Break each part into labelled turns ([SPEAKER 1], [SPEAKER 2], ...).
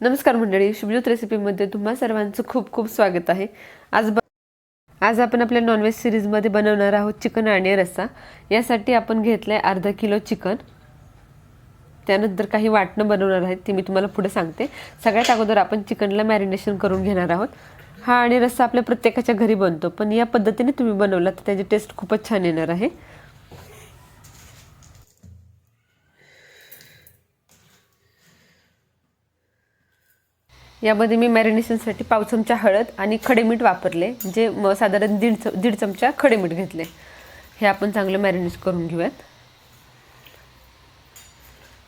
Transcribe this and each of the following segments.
[SPEAKER 1] नमस्कार मंडळी शुभज्योत रेसिपीमध्ये तुम्हा सर्वांचं खूप खूप स्वागत आहे. आज ब आज आपण आपल्या नॉनव्हेज सिरीजमध्ये बनवणार आहोत चिकन आणि रस्सा. यासाठी आपण घेतलं आहे अर्धा किलो चिकन. त्यानंतर काही वाटणं बनवणार आहेत ती मी तुम्हाला पुढे सांगते. सगळ्यात अगोदर आपण चिकनला मॅरिनेशन करून घेणार आहोत. हा आणि रस्सा आपल्या प्रत्येकाच्या घरी बनतो पण या पद्धतीने तुम्ही बनवला तर त्याची टेस्ट खूपच छान येणार आहे. यामध्ये मी मॅरिनेशनसाठी पाव चमचा हळद आणि खडे मीठ वापरले जे म साधारण दीड च दीड चमचा खडे मीठ घेतले. हे आपण चांगलं मॅरिनेट करून घेऊयात.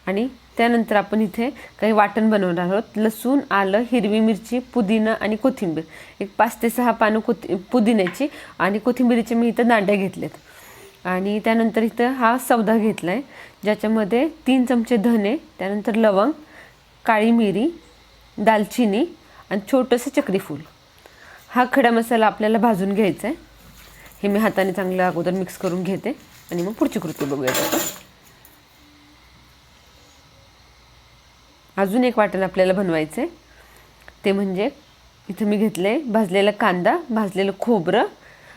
[SPEAKER 1] आणि त्यानंतर आपण इथे काही वाटण बनवणार आहोत. लसूण आलं हिरवी मिरची पुदिना आणि कोथिंबीर. एक पाच ते सहा पानं कोथि पुदिन्याची आणि कोथिंबीरीचे मी इथं दांड्या घेतलेत. आणि त्यानंतर इथं हा सौदा घेतला आहे ज्याच्यामध्ये तीन चमचे धने त्यानंतर लवंग काळी मिरी दालचिनी आणि छोटंसं चक्रीफूल हा खडा मसाला आपल्याला भाजून घ्यायचा आहे. हे मी हाताने चांगलं अगोदर मिक्स करून घेते आणि मग पुढची कृती बघूयात आपण अजून एक वाटण आपल्याला बनवायचं आहे. ते म्हणजे इथं मी घेतलं आहे भाजलेला कांदा भाजलेलं खोबरं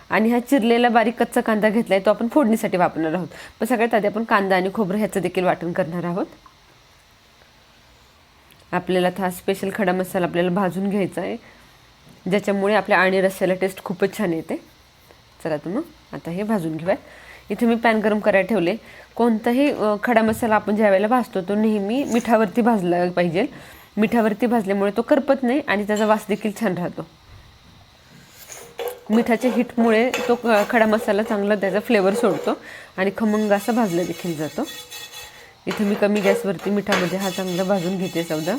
[SPEAKER 1] आणि हा चिरलेला बारीक कच्चा कांदा घेतला आहे तो आपण फोडणीसाठी वापरणार आहोत. पण सगळ्यात आधी आपण कांदा आणि खोबरं ह्याचं देखील वाटण करणार आहोत. आपल्याला हा स्पेशल खडा मसाला आपल्याला भाजून घ्यायचा आहे. ज्याच्यामुळे आपल्या आणि रस्स्याला टेस्ट खूपच छान येते. चला तर मग आता हे भाजून घेऊया इथे मी पॅन गरम करायला ठेवले. कोणताही खडा मसाला आपण ज्या वेळेला भाजतो तो नेहमी मिठावरती भाजला पाहिजे. मिठावरती भाजल्यामुळे तो करपत नाही आणि त्याचा वास देखील छान राहतो. मिठाच्या हिटमुळे तो खडा मसाला चांगला त्याचा फ्लेवर सोडतो आणि खमंग असा भाजला देखील जातो. इथे मी कमी गॅसवरती मिठामध्ये हा चांगला भाजून घेते सौदा.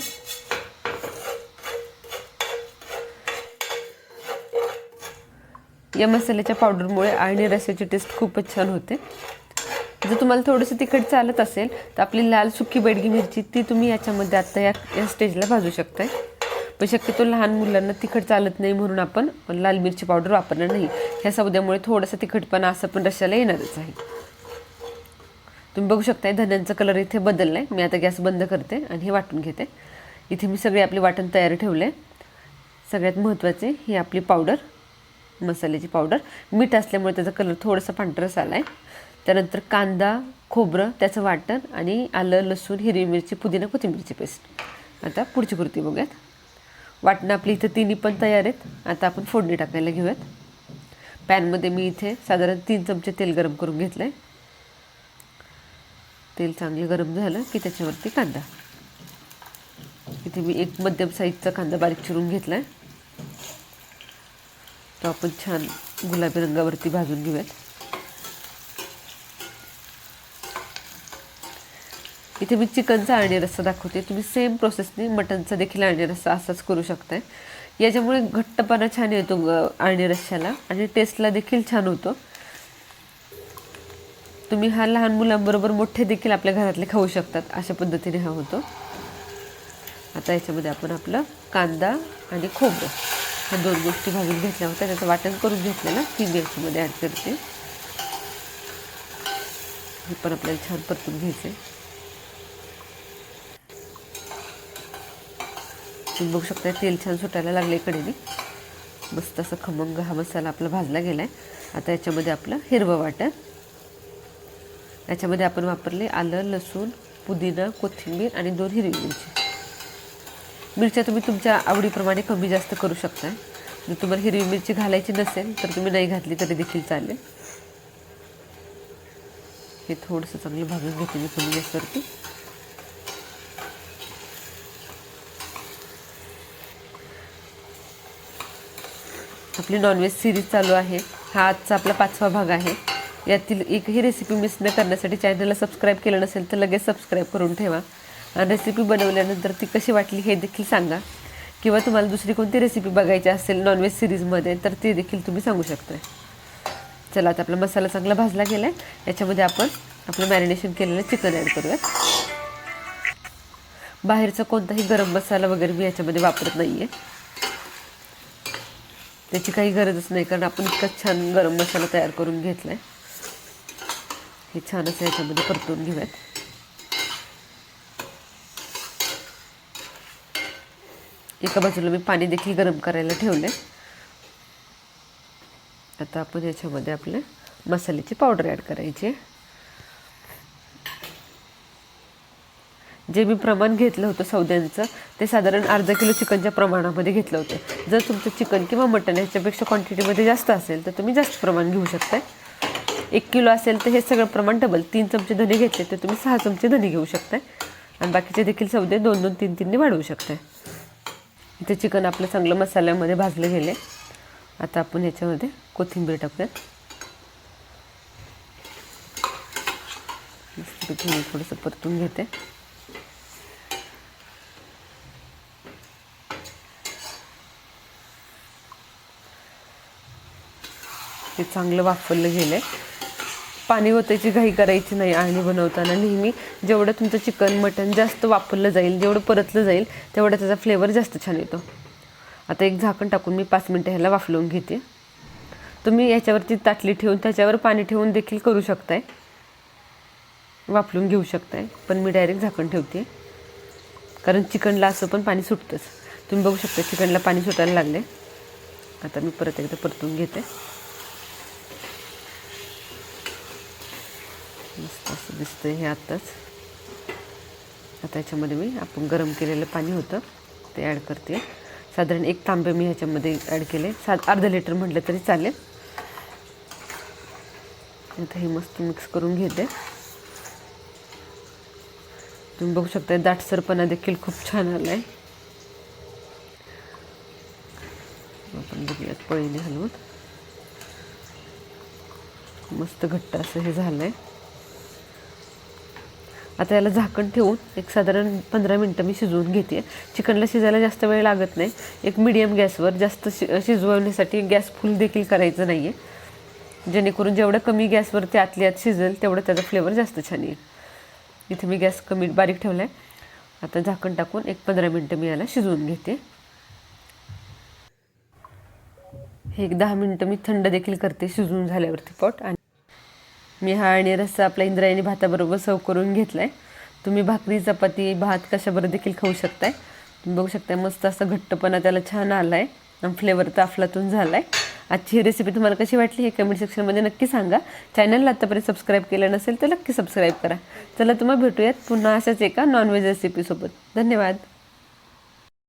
[SPEAKER 1] या मसाल्याच्या पावडरमुळे आणि रस्याची टेस्ट खूपच छान होते. जर तुम्हाला थोडंसं तिखट चालत असेल तर आपली लाल सुकी बेडगी मिरची ती तुम्ही याच्यामध्ये आत्ता या या स्टेजला भाजू शकताय. पण शक्यतो लहान मुलांना तिखट चालत नाही म्हणून आपण लाल मिरची पावडर वापरणार नाही. ह्या सौद्यामुळे थोडंसं तिखटपणा असं पण रश्याला येणारच आहे. तुम्ही बघू शकताय धन्यांचा कलर इथे बदलला आहे मी आता गॅस बंद करते आणि हे वाटून घेते. इथे मी सगळे आपले वाटण तयार ठेवले सगळ्यात महत्त्वाचे ही आपली पावडर मसाल्याची पावडर मीठ असल्यामुळे त्याचा कलर थोडासा पांढरस आला आहे त्यानंतर कांदा खोबरं त्याचं वाटण आणि आलं लसूण हिरवी मिरची पुदिना कोथिंबीरची पेस्ट आता पुढची कृती बघूयात. वाटणं आपली इथं तिन्ही पण तयार आहेत. आता आपण फोडणी टाकायला घेऊयात. पॅनमध्ये मी इथे साधारण तीन चमचे तेल गरम करून घेतलं आहे तेल चांगलं गरम झालं की त्याच्यावरती कांदा. इथे मी एक मध्यम साईजचा कांदा बारीक चिरून घेतला आहे तो आपण छान गुलाबी रंगावरती भाजून घेऊयात. इथे मी चिकनचा आळणी रस्सा दाखवते. तुम्ही सेम प्रोसेसने मटनचा देखील आळणी रस्सा असाच करू शकताय. याच्यामुळे घट्टपणा छान येतो आळणी रस्स्याला आणि टेस्टला देखील छान होतो. तुम्ही हा लहान मुलांबरोबर मोठे देखील आपल्या घरातले खाऊ शकतात अशा पद्धतीने हा होतो. आता याच्यामध्ये आपण आपलं कांदा आणि खोबरं ह्या दोन गोष्टी भाजून घेतल्या होत्या त्याचं वाटण करून घेतलेलं ती मी याच्यामध्ये ॲड करते. हे पण आपल्याला छान परतून घ्यायचे तुम्ही बघू शकता तेल छान सुटायला लागले कडेने मस्त असं खमंग हा मसाला आपला भाजला गेला आहे आता याच्यामध्ये आपलं हिरवं वाटण. याच्यामध्ये आपण वापरले आलं लसूण पुदिना कोथिंबीर आणि दोन हिरवी मिरची. मिरच्या तुम्ही तुमच्या आवडीप्रमाणे कमी जास्त करू शकता जर तुम्हाला हिरवी मिरची घालायची नसेल तर तुम्ही नाही घातली तरी देखील चालेल. हे थोडंसं चांगलं भाजून घेते मी कमी गॅसवरती. आपली नॉनव्हेज सिरीज चालू आहे. हा आजचा आपला पाचवा भाग आहे. यातील एकही रेसिपी मिस न करण्यासाठी चॅनलला सबस्क्राईब केलं नसेल तर लगेच सबस्क्राईब करून ठेवा. आणि रेसिपी बनवल्यानंतर ती कशी वाटली हे देखील सांगा. किंवा तुम्हाला दुसरी कोणती रेसिपी बघायची असेल नॉनव्हेज सिरीजमध्ये तर ते देखील तुम्ही सांगू शकता चला आता आपला मसाला चांगला भाजला गेला आहे याच्यामध्ये आपण आपलं मॅरिनेशन केलेलं चिकन ॲड करूयात. बाहेरचा कोणताही गरम मसाला वगैरे मी याच्यामध्ये वापरत नाही आहे त्याची काही गरजच नाही कारण आपण इतका छान गरम मसाला तयार करून घेतला आहे हे छान असं याच्यामध्ये परतून घेऊयात. एका बाजूला मी पाणी देखील गरम करायला ठेवले आता आपण याच्यामध्ये आपले मसाल्याची पावडर ॲड करायची. आहे. जे मी प्रमाण घेतलं होतं सौद्यांचं ते साधारण अर्धा किलो चिकनच्या प्रमाणामध्ये घेतलं होतं. जर तुमचं चिकन किंवा मटण ह्याच्यापेक्षा क्वांटिटीमध्ये जास्त असेल तर तुम्ही जास्त प्रमाण घेऊ शकता एक किलो असेल तर हे सगळं प्रमाण डबल तीन चमचे धने घेतले तर तुम्ही सहा चमचे धने घेऊ शकताय. आणि बाकीचे देखील सौदे दोन दोन तीन तीनने वाढवू शकताय. इथे चिकन आपलं चांगलं मसाल्यामध्ये भाजलं गेले आता आपण ह्याच्यामध्ये कोथिंबीर टाकूयात. मी थोडंसं परतून घेते. ते चांगलं वापरलं गेलं आहे पाणी होतायची घाई करायची नाही आणि बनवताना. नेहमी जेवढं तुमचं चिकन मटन जास्त वापरलं जाईल जेवढं परतलं जाईल तेवढा त्याचा फ्लेवर जास्त छान येतो. आता एक झाकण टाकून मी पाच मिनटं ह्याला वाफलवून घेते. तुम्ही याच्यावरती ताटली ठेवून त्याच्यावर पाणी ठेवून देखील करू शकताय. वाफलून घेऊ शकताय पण मी डायरेक्ट झाकण ठेवते. कारण चिकनला असं पण पाणी सुटतंच. तुम्ही बघू शकता चिकनला पाणी सुटायला लागले आता मी परत एकदा परतून घेते. मस्त असं दिसतं हे आत्ताच. आता याच्यामध्ये मी आपण गरम केलेलं पाणी होतं ते ॲड करते. साधारण एक तांबे मी ह्याच्यामध्ये ॲड केले. सात अर्धा लिटर म्हटलं तरी चालेल. आता हे मस्त मिक्स करून घेते. तुम्ही बघू शकता दाटसरपणा देखील खूप छान आला आहे आपण बघूयात पळीने हलवून. मस्त घट्ट असं हे झालं आहे आता याला झाकण ठेवून एक साधारण पंधरा मिनटं मी शिजवून घेते. चिकनला शिजायला जास्त वेळ लागत नाही. एक मिडियम गॅसवर जास्त शि शिजवण्यासाठी गॅस फुल देखील करायचं नाही आहे जेणेकरून जेवढं कमी गॅसवर ते आतल्या आत शिजेल तेवढं त्याचा फ्लेवर जास्त छान येईल. इथे मी गॅस कमी बारीक ठेवला आहे आता झाकण टाकून एक पंधरा मिनटं मी याला शिजवून घेते. हे एक दहा मिनटं मी थंड देखील करते शिजवून झाल्यावरती पोट आणि मी हा आणि रस्सा आपला इंद्रायणी भाताबरोबर सर्व करून घेतला आहे तुम्ही भाकरी चपाती भात कशाबरोबर देखील खाऊ शकताय. तुम्ही बघू शकताय मस्त असं घट्टपणा त्याला छान आला आहे आणि फ्लेवर तर अफलातून झाला आहे आजची ही रेसिपी तुम्हाला कशी वाटली हे कमेंट सेक्शनमध्ये नक्की सांगा. चॅनलला आत्तापर्यंत सबस्क्राईब केलं नसेल तर नक्की सबस्क्राईब करा. चला तुम्हाला भेटूयात पुन्हा अशाच एका नॉनव्हेज रेसिपीसोबत धन्यवाद.